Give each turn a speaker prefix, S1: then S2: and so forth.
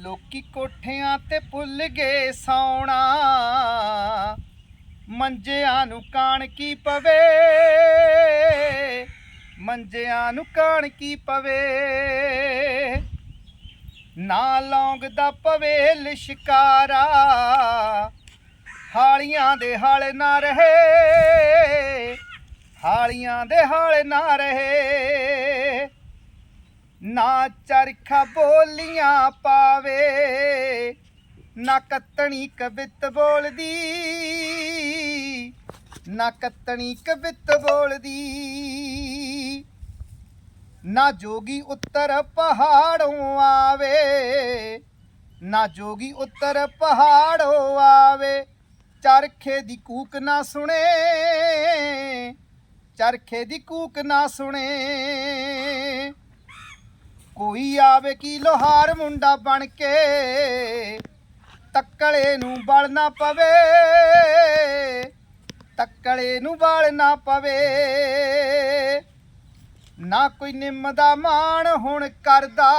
S1: ਲੋਕੀ ਕੋਠਿਆਂ ਤੇ ਭੁੱਲ ਗਏ ਸੌਣਾ। ਮੰਜਿਆਂ ਨੂੰ ਕਾਣ ਕੀ ਪਵੇ? ਮੰਜਿਆਂ ਨੂੰ ਕਾਣ ਕੀ ਪਵੇ? ਨਾ ਲੌਂਗ ਦਾ ਪਵੇ ਲਿਸ਼ਕਾਰਾ। ਹਾਲੀਆਂ ਦੇ ਹਾਲ ਨਾ ਰਹੇ। ਹਾਲੀਆਂ ਦੇ ਹਾਲ ਨਾ ਰਹੇ। ਨਾ ਚਰਖਾ ਬੋਲੀਆਂ ਪਾਵੇ, ਨਾ ਕੱਤਣੀ ਕਵਿਤ ਬੋਲਦੀ, ਨਾ ਕੱਤਣੀ ਕਵਿਤ ਬੋਲਦੀ, ਨਾ ਜੋਗੀ ਉੱਤਰ ਪਹਾੜੋਂ ਆਵੇ, ਨਾ ਜੋਗੀ ਉੱਤਰ ਪਹਾੜੋਂ ਆਵੇ, ਚਰਖੇ ਦੀ ਕੂਕ ਨਾ ਸੁਣੇ, ਚਰਖੇ ਦੀ ਕੂਕ ਨਾ ਸੁਣੇ। ਕੋਈ ਆਵੇ ਕੀ ਲੋਹਾਰ ਮੁੰਡਾ ਬਣ ਕੇ? ਤੱਕਲੇ ਨੂੰ ਬਲ ਨਾ ਪਵੇ। ਤੱਕਲੇ ਨੂੰ ਬਲ ਨਾ ਪਵੇ। ਨਾ ਕੋਈ ਨਿੰਮ ਦਾ ਮਾਣ ਹੁਣ ਕਰਦਾ।